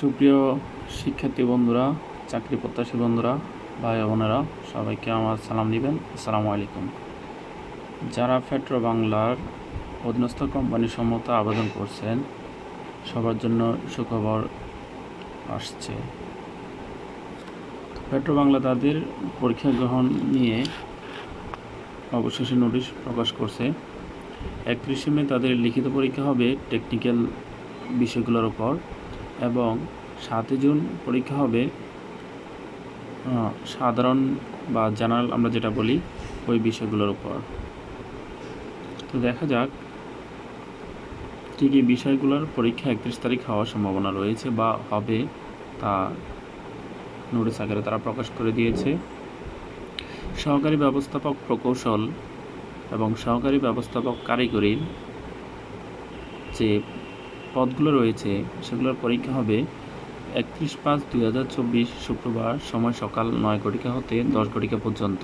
সুপ্রিয় শিক্ষার্থী বন্ধুরা, চাকরি প্রত্যাশী বন্ধুরা, ভাই বোনেরা, সবাইকে আমার সালাম দিবেন। আসসালামু আলাইকুম। যারা ফেট্রো বাংলার অধীনস্থ কোম্পানি সম্মত আবেদন করছেন, সবার জন্য সুখবর আসছে। ফেট্রো বাংলা তাদের পরীক্ষা গ্রহণ নিয়ে অবশেষে নোটিশ প্রকাশ করছে। একত্রিশে মে তাদের লিখিত পরীক্ষা হবে টেকনিক্যাল বিষয়গুলোর ওপর এবং সাতই জুন পরীক্ষা হবে সাধারণ বা জেনারেল আমরা যেটা বলি ওই বিষয়গুলোর উপর। তো দেখা যাক কী কী বিষয়গুলোর পরীক্ষা একত্রিশ তারিখ হওয়ার সম্ভাবনা রয়েছে বা হবে তা নোটিশ আকারে তারা প্রকাশ করে দিয়েছে। সহকারী ব্যবস্থাপক প্রকৌশল এবং সহকারী ব্যবস্থাপক কারিগরির যে পদগুলো রয়েছে সেগুলোর পরীক্ষা হবে একত্রিশ পাঁচ দুই হাজার চব্বিশ শুক্রবার সময় সকাল নয় ঘটিকা হতে দশ ঘটিকা পর্যন্ত।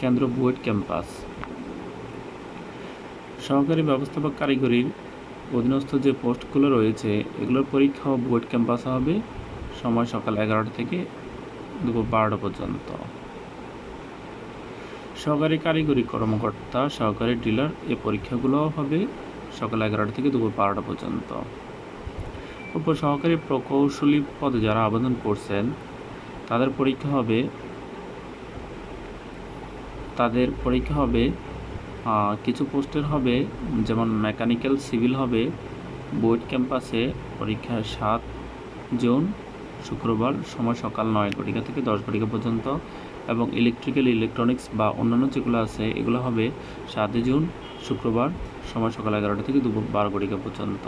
কেন্দ্র বুয়েট ক্যাম্পাস। সহকারী ব্যবস্থাপক কারিগরির অধীনস্থ যে পোস্টগুলো রয়েছে, এগুলোর পরীক্ষাও বুয়েট ক্যাম্পাসে হবে সময় সকাল এগারোটা থেকে দুপুর বারোটা পর্যন্ত। সহকারী কারিগরি কর্মকর্তা, সহকারী ডিলার, এ পরীক্ষাগুলোও হবে সকাল এগারোটা থেকে দুপুর বারোটা পর্যন্ত। উপর সহকারী প্রকৌশলী পদে যারা আবেদন করছেন, তাদের পরীক্ষা হবে, তাদের পরীক্ষা হবে কিছু পোস্টের হবে, যেমন মেকানিক্যাল সিভিল হবে বুয়েট ক্যাম্পাসে পরীক্ষা সাত জুন, শুক্রবার, সময় সকাল নয় ঘটিকা থেকে দশ ঘটিকা পর্যন্ত, এবং ইলেকট্রিক্যাল, ইলেকট্রনিক্স বা অন্যান্য যেগুলো আছে, এগুলো হবে সাতই জুন, শুক্রবার, সময় সকাল এগারোটা থেকে দুপুর বারো ঘটিকা পর্যন্ত।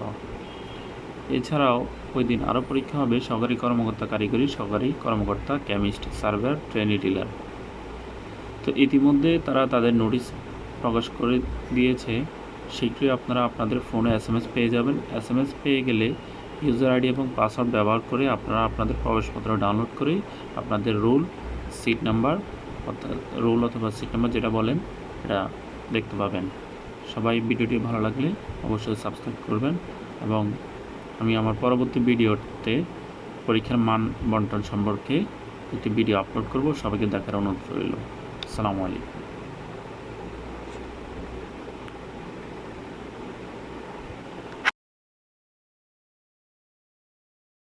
এছাড়াও ওই দিন আরও পরীক্ষা হবে সহকারী কর্মকর্তা কারিগরি, সহকারী কর্মকর্তা, কেমিস্ট, সার্ভার, ট্রেনি ডিলার। তো ইতিমধ্যে তারা তাদের নোটিশ প্রকাশ করে দিয়েছে। শীঘ্রই আপনারা আপনাদের ফোনে এস এম এস পেয়ে যাবেন। এস এম এস পেয়ে গেলে ইউজার আইডি এবং পাসওয়ার্ড ব্যবহার করে আপনারা আপনাদের প্রবেশপত্র ডাউনলোড করে আপনাদের রোল, সিট নাম্বার অর্থাৎ রোল অথবা সিট নাম্বার যেটা বলেন, এটা দেখতে পাবেন। সবাই ভিডিওটি ভালো লাগলে অবশ্যই সাবস্ক্রাইব করবেন এবং আমি আমার পরবর্তী ভিডিওতে পরীক্ষার মান বন্টন সম্পর্কে একটি ভিডিও আপলোড করব। সবাইকে দেখার অনুরোধ রইল। আসসালামু আলাইকুম।